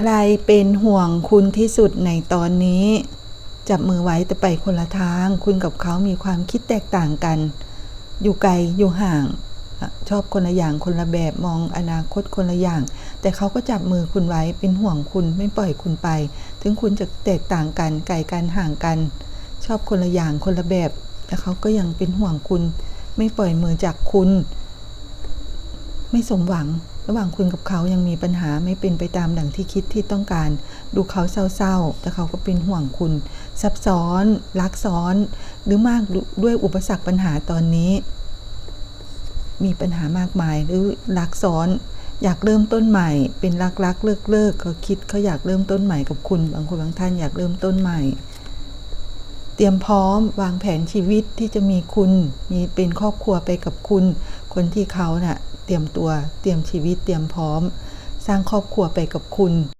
ใครเป็นห่วงคุณที่สุดในตอนนี้ จับมือไว้แต่ไปคนละทาง คุณกับเขามีความคิดแตกต่างกัน อยู่ไกลอยู่ห่าง ชอบคนละอย่างคนละแบบมองอนาคตคนละอย่าง แต่เขาก็จับมือคุณไว้เป็นห่วงคุณไม่ปล่อยคุณไป ถึงคุณจะแตกต่างกันไกลกันห่างกัน ชอบคนละอย่างคนละแบบ แต่เขาก็ยังเป็นห่วงคุณ ไม่ปล่อยมือจากคุณ ไม่สมหวัง ระหว่างคุณกับเขายังมีปัญหาไม่เป็นไปตามดังที่คิดที่ต้องการ ดูเขาเศร้าๆ แต่เขาก็เป็นห่วงคุณ ซับซ้อนรักซ้อน หรือมากด้วยอุปสรรคปัญหาตอนนี้ มีปัญหามากมายหรือรักซ้อน อยากเริ่มต้นใหม่ เป็นรักรักเลิกเลิกเขาคิดเขาอยากเริ่มต้นใหม่กับคุณ บางคนบางท่านอยากเริ่มต้นใหม่ เตรียมพร้อมวางแผนชีวิตที่จะมีคุณ มีเป็นครอบครัวไปกับคุณ คนที่เขาเนะ่ะเตรียมตัวเตรียมชีวิตเตรียมพร้อม สร้างครอบครัวไปกับคุณ